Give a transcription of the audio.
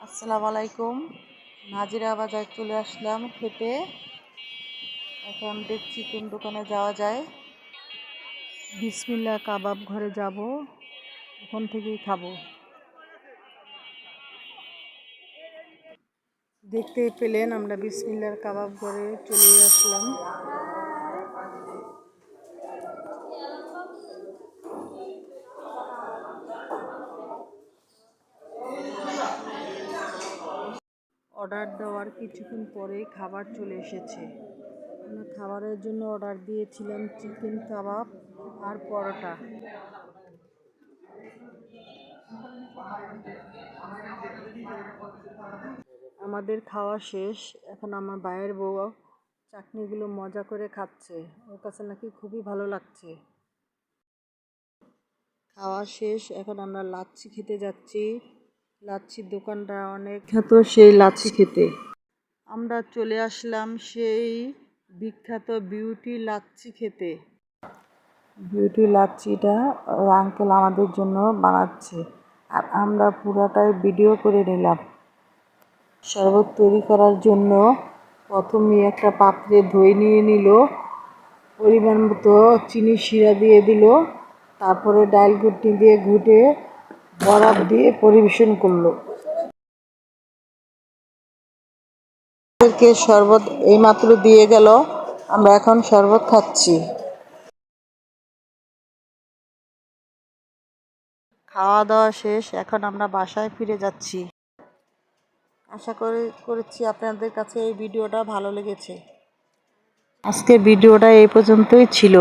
আসসালামু আলাইকুম। নাজিরা বাজার চলে আসলাম খেতে। এখন দেখছি কোন দোকানে যাওয়া যায়। বিসমিল্লা কাবাব ঘরে যাব ওখান থেকেই খাব। দেখতে পেলেন আমরা বিসমিল্লার কাবাব ঘরে চলে আসলাম। অর্ডার দেওয়ার কিছুক্ষণ পরেই খাবার চলে এসেছে। আমরা খাবারের জন্য অর্ডার দিয়েছিলাম চিকেন কাবাব আর পরোটা। আমাদের খাওয়া শেষ। এখন আমার ভাইয়ের বউ চাটনিগুলো মজা করে খাচ্ছে। ওর কাছে নাকি খুবই ভালো লাগছে। খাওয়া শেষ। এখন আমরা লাচ্ছি খেতে যাচ্ছি। লাচ্ছির দোকানটা অনেক খ্যাত সেই লাচ্ছি খেতে। আমরা চলে আসলাম সেই বিখ্যাত বিউটি লাচ্ছি খেতে। বিউটি লাচ্ছিটা আঙ্কেল আমাদের জন্য বানাচ্ছে। আর আমরা পুরাটাই ভিডিও করে নিলাম। শরবত তৈরি করার জন্য প্রথমে একটা পাত্রে দই নিয়ে নিল, পরিমাণ মতো চিনি শিরা দিয়ে দিল, তারপরে ডাল ঘুটনি দিয়ে ঘুটে বরফ দিয়ে পরিবেশন করল। আমাদেরকে শরবত এইমাত্র দিয়ে গেল, আমরা এখন শরবত খাচ্ছি। খাওয়া দাওয়া শেষ, এখন আমরা বাসায় ফিরে যাচ্ছি। আশা করি, করেছি আপনাদের কাছে এই ভিডিওটা ভালো লেগেছে। আজকের ভিডিওটা এই পর্যন্তই ছিল।